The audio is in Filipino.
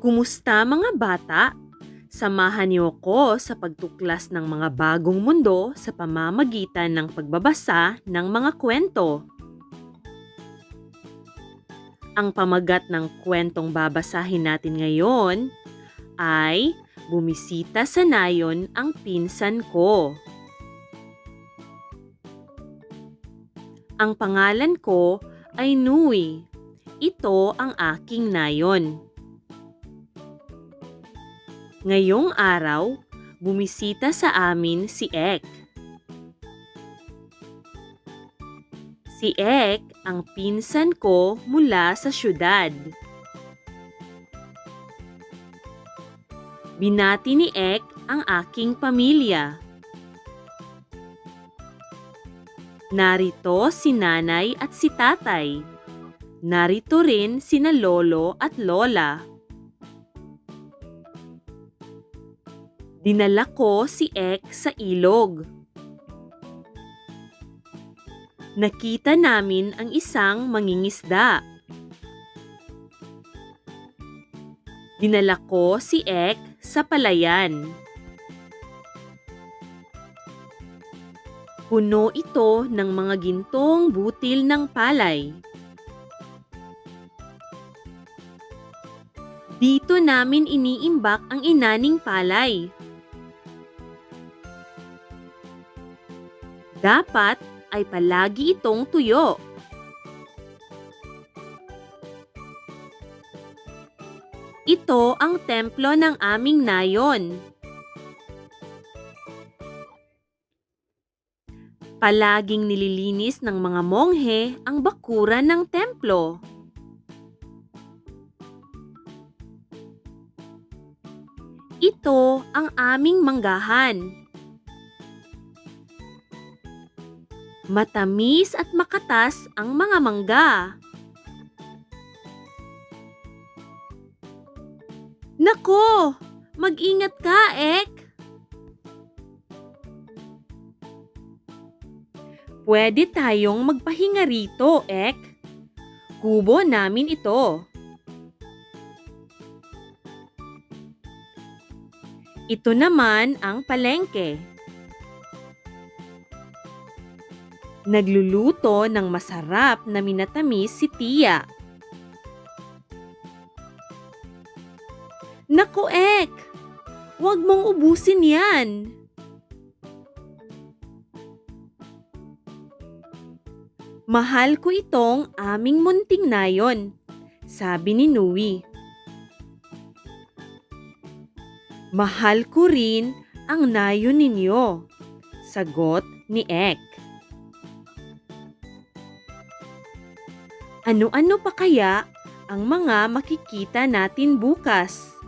Kumusta mga bata? Samahan niyo ko sa pagtuklas ng mga bagong mundo sa pamamagitan ng pagbabasa ng mga kwento. Ang pamagat ng kwentong babasahin natin ngayon ay Bumisita sa nayon ang pinsan ko. Ang pangalan ko ay Nui. Ito ang aking nayon. Ngayong araw, bumisita sa amin si Ek. Si Ek ang pinsan ko mula sa syudad. Binati ni Ek ang aking pamilya. Narito si nanay at si tatay. Narito rin sina lolo at lola. Dinala ko si Ek sa ilog. Nakita namin ang isang mangingisda. Dinala ko si Ek sa palayan. Puno ito ng mga gintong butil ng palay. Dito namin iniimbak ang inaning palay. Dapat ay palagi itong tuyo. Ito ang templo ng aming nayon. Palaging nililinis ng mga monghe ang bakuran ng templo. Ito ang aming manggahan. Matamis at makatas ang mga mangga. Nako! Mag-ingat ka, Ek! Pwede tayong magpahinga rito, Ek. Kubo namin ito. Ito naman ang palengke. Nagluluto ng masarap na minatamis si Tia. Naku, Ek! Huwag mong ubusin yan. Mahal ko itong aming munting nayon, sabi ni Nui. Mahal ko rin ang nayon ninyo, sagot ni Ek. Ano-ano pa kaya ang mga makikita natin bukas?